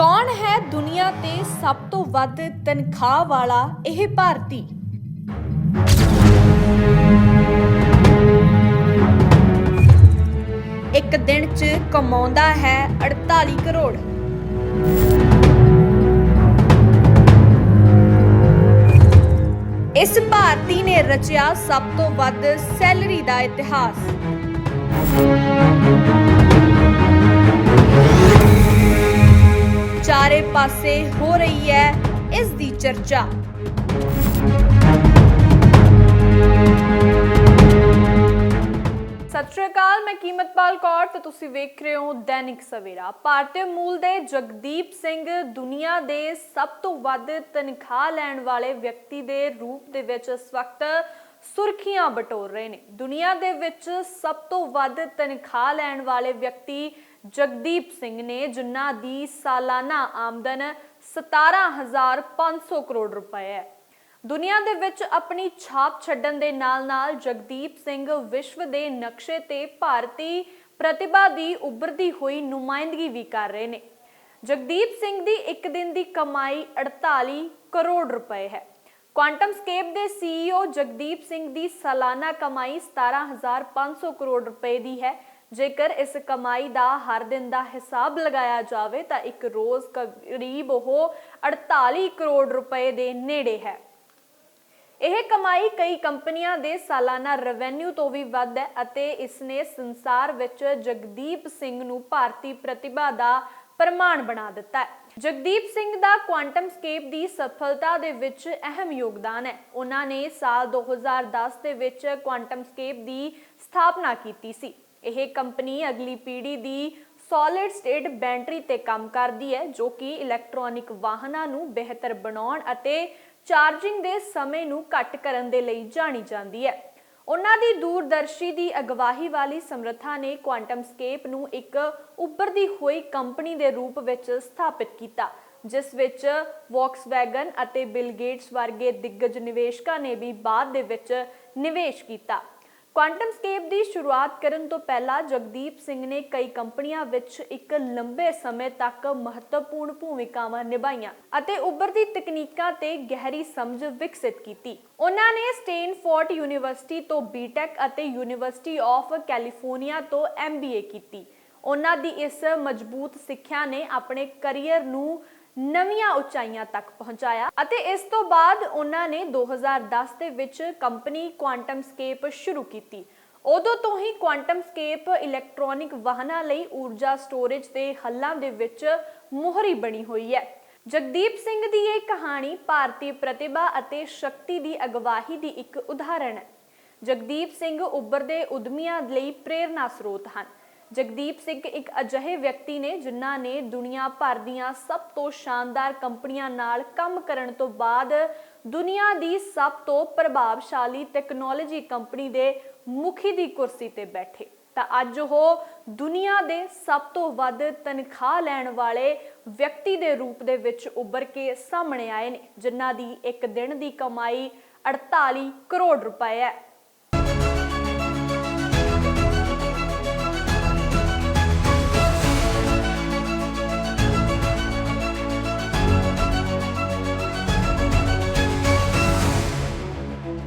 ਕੌਣ ਹੈ ਦੁਨੀਆ ਤੇ ਸਭ ਤੋਂ ਵੱਧ ਤਨਖਾਹ ਵਾਲਾ ਇਹ ਭਾਰਤੀ? ਇੱਕ ਦਿਨ 'ਚ ਕਮਾਉਂਦਾ ਹੈ 48 ਕਰੋੜ। ਇਸ ਭਾਰਤੀ ਨੇ ਰਚਿਆ ਸਭ ਤੋਂ ਵੱਧ ਸੈਲਰੀ ਦਾ ਇਤਿਹਾਸ। ਚਰਚਾ ਸਤਿ ਸ਼੍ਰੀ ਅਕਾਲ, ਮੈਂ ਕੀਮਤਪਾਲ ਕੌਰ ਤੇ ਤੁਸੀਂ ਵੇਖ ਰਹੇ ਹੋ ਦੈਨਿਕ ਸਵੇਰਾ। ਭਾਰਤੀ ਮੂਲ ਦੇ ਜਗਦੀਪ ਸਿੰਘ ਦੁਨੀਆ ਦੇ ਸਭ ਤੋਂ ਵੱਧ ਤਨਖਾਹ ਲੈਣ ਵਾਲੇ ਵਿਅਕਤੀ ਦੇ ਰੂਪ ਦੇ ਵਿੱਚ ਇਸ ਵਕਤ ਸੁਰਖੀਆਂ ਬਟੋਰ ਰਹੇ ਨੇ। ਦੁਨੀਆ ਦੇ ਵਿੱਚ ਸਭ ਤੋਂ ਵੱਧ ਤਨਖਾਹ ਲੈਣ ਵਾਲੇ ਵਿਅਕਤੀ ਜਗਦੀਪ ਸਿੰਘ ਨੇ, ਜਿਨ੍ਹਾਂ ਦੀ ਸਾਲਾਨਾ ਆਮਦਨ 17500 ਕਰੋੜ ਰੁਪਏ ਹੈ। ਦੁਨੀਆ ਦੇ ਵਿੱਚ ਆਪਣੀ ਛਾਪ ਛੱਡਣ ਦੇ ਨਾਲ-ਨਾਲ ਜਗਦੀਪ ਸਿੰਘ ਵਿਸ਼ਵ ਦੇ ਨਕਸ਼ੇ ਤੇ ਭਾਰਤੀ ਪ੍ਰਤਿਭਾ ਦੀ ਉੱਭਰਦੀ ਹੋਈ ਨੁਮਾਇੰਦਗੀ ਵੀ ਕਰ ਰਹੇ ਨੇ। ਜਗਦੀਪ ਸਿੰਘ ਦੀ ਇੱਕ ਦਿਨ ਦੀ ਕਮਾਈ 48 ਕਰੋੜ ਰੁਪਏ ਹੈ। ਕੁਆਂਟਮ ਸਕੇਪ ਦੇ ਸੀਈਓ ਜਗਦੀਪ ਸਿੰਘ ਦੀ ਸਾਲਾਨਾ ਕਮਾਈ 17500 ਕਰੋੜ ਰੁਪਏ ਦੀ ਹੈ। ਜੇਕਰ ਇਸ ਕਮਾਈ ਦਾ ਹਰ ਦਿਨ ਦਾ ਹਿਸਾਬ ਲਗਾਇਆ ਜਾਵੇ ਤਾਂ ਇੱਕ ਰੋਜ਼ ਕਰੀਬ ਉਹ 48 ਕਰੋੜ ਰੁਪਏ ਦੇ ਨੇੜੇ ਹੈ। ਇਹ ਕਮਾਈ ਕਈ ਕੰਪਨੀਆਂ ਦੇ ਸਾਲਾਨਾ ਰੈਵਨਿਊ ਤੋਂ ਵੀ ਵੱਧ ਹੈ ਅਤੇ ਇਸ ਨੇ ਸੰਸਾਰ ਵਿੱਚ ਜਗਦੀਪ ਸਿੰਘ ਨੂੰ ਭਾਰਤੀ ਪ੍ਰਤਿਭਾ ਦਾ ਪ੍ਰਮਾਣ ਬਣਾ ਦਿੱਤਾ ਹੈ। ਜਗਦੀਪ ਸਿੰਘ ਦਾ ਕੁਆਂਟਮ ਸਕੇਪ ਦੀ ਸਫਲਤਾ ਦੇ ਵਿੱਚ ਅਹਿਮ ਯੋਗਦਾਨ ਹੈ। ਉਹਨਾਂ ਨੇ ਸਾਲ 2010 ਦੇ ਵਿੱਚ ਕੁਆਂਟਮ ਸਕੇਪ ਦੀ ਸਥਾਪਨਾ ਕੀਤੀ ਸੀ। ਇਹ ਕੰਪਨੀ ਅਗਲੀ ਪੀੜ੍ਹੀ ਦੀ ਸੋਲਿਡ ਸਟੇਟ ਬੈਟਰੀ ਤੇ ਕੰਮ ਕਰਦੀ ਹੈ, ਜੋ ਕਿ ਇਲੈਕਟ੍ਰੋਨਿਕ ਵਾਹਨਾਂ ਨੂੰ ਬਿਹਤਰ ਬਣਾਉਣ ਅਤੇ ਚਾਰਜਿੰਗ ਦੇ ਸਮੇਂ ਨੂੰ ਘੱਟ ਕਰਨ ਦੇ ਲਈ ਜਾਣੀ ਜਾਂਦੀ ਹੈ। ਉਹਨਾਂ ਦੀ ਦੂਰਦਰਸ਼ੀ ਦੀ ਅਗਵਾਹੀ ਵਾਲੀ ਸਮਰੱਥਾ ਨੇ ਕੁਆਂਟਮ ਸਕੇਪ ਨੂੰ ਇੱਕ ਉੱਭਰਦੀ ਹੋਈ ਕੰਪਨੀ ਦੇ ਰੂਪ ਵਿੱਚ ਸਥਾਪਿਤ ਕੀਤਾ, ਜਿਸ ਵਿੱਚ ਵੌਕਸਵੈਗਨ ਅਤੇ ਬਿਲ ਗੇਟਸ ਵਰਗੇ ਦਿੱਗਜ ਨਿਵੇਸ਼ਕਾਂ ਨੇ ਵੀ ਬਾਅਦ ਦੇ ਵਿੱਚ ਨਿਵੇਸ਼ ਕੀਤਾ। ਕੁਆਂਟਮ ਸਕੇਪ ਦੀ ਸ਼ੁਰੂਆਤ ਕਰਨ ਤੋਂ ਪਹਿਲਾਂ ਜਗਦੀਪ ਸਿੰਘ ਨੇ ਕਈ ਕੰਪਨੀਆਂ ਵਿੱਚ ਇੱਕ ਲੰਬੇ ਸਮੇਂ ਤੱਕ ਮਹੱਤਵਪੂਰਨ ਭੂਮਿਕਾਵਾਂ ਨਿਭਾਈਆਂ ਅਤੇ ਉੱਭਰਦੀ ਤਕਨੀਕਾਂ ਤੇ ਗਹਿਰੀ ਸਮਝ ਵਿਕਸਿਤ ਕੀਤੀ। ਉਹਨਾਂ ਨੇ ਸਟੈਨਫੋਰਡ ਯੂਨੀਵਰਸਿਟੀ ਤੋਂ ਬੀਟੈਕ ਅਤੇ ਯੂਨੀਵਰਸਿਟੀ ਆਫ ਕੈਲੀਫੋਰਨੀਆ ਤੋਂ ਐਮਬੀਏ ਕੀਤੀ। ਉਹਨਾਂ ਦੀ ਇਸ ਮਜ਼ਬੂਤ ਸਿੱਖਿਆ ਨੇ ਆਪਣੇ ਕੈਰੀਅਰ ਨੂੰ ਨਵੀਆਂ ਉਚਾਈਆਂ ਤੱਕ ਪਹੁੰਚਾਇਆ ਅਤੇ ਇਸ ਤੋਂ ਬਾਅਦ ਉਹਨਾਂ ਨੇ 2010 ਦੇ ਵਿੱਚ ਕੰਪਨੀ ਕੁਆਂਟਮ ਸਕੇਪ ਸ਼ੁਰੂ ਕੀਤੀ। ਉਦੋਂ ਤੋਂ ਹੀ ਕੁਆਂਟਮ ਸਕੇਪ ਇਲੈਕਟ੍ਰੋਨਿਕ ਵਾਹਨਾਂ ਲਈ ਊਰਜਾ ਸਟੋਰੇਜ ਦੇ ਹੱਲਾਂ ਦੇ ਵਿੱਚ ਮੋਹਰੀ ਬਣੀ ਹੋਈ ਹੈ। ਜਗਦੀਪ ਸਿੰਘ ਦੀ ਇਹ ਕਹਾਣੀ ਭਾਰਤੀ ਪ੍ਰਤਿਭਾ ਅਤੇ ਸ਼ਕਤੀ ਦੀ ਅਗਵਾਹੀ ਦੀ ਇੱਕ ਉਦਾਹਰਣ ਹੈ। ਜਗਦੀਪ ਸਿੰਘ ਉੱਭਰਦੇ ਉਦਮੀਆਂ ਲਈ ਪ੍ਰੇਰਨਾ ਸਰੋਤ ਹਨ। ਜਗਦੀਪ ਸਿੰਘ ਇੱਕ ਅਜਿਹੇ ਵਿਅਕਤੀ ਨੇ ਜਿਨ੍ਹਾਂ ਨੇ ਦੁਨੀਆ ਭਰ ਦੀਆਂ ਸਭ ਤੋਂ ਸ਼ਾਨਦਾਰ ਕੰਪਨੀਆਂ ਨਾਲ ਕੰਮ ਕਰਨ ਤੋਂ ਬਾਅਦ ਦੁਨੀਆ ਦੀ ਸਭ ਤੋਂ ਪ੍ਰਭਾਵਸ਼ਾਲੀ ਟੈਕਨੋਲੋਜੀ ਕੰਪਨੀ ਦੇ ਮੁਖੀ ਦੀ ਕੁਰਸੀ ਤੇ ਬੈਠੇ। ਤਾਂ ਅੱਜ ਉਹ ਦੁਨੀਆ ਦੇ ਸਭ ਤੋਂ ਵੱਧ ਤਨਖਾਹ ਲੈਣ ਵਾਲੇ ਵਿਅਕਤੀ ਦੇ ਰੂਪ ਦੇ ਵਿੱਚ ਉੱਭਰ ਕੇ ਸਾਹਮਣੇ ਆਏ ਨੇ, ਜਿਨ੍ਹਾਂ ਦੀ ਇੱਕ ਦਿਨ ਦੀ ਕਮਾਈ 48 ਕਰੋੜ ਰੁਪਏ ਹੈ।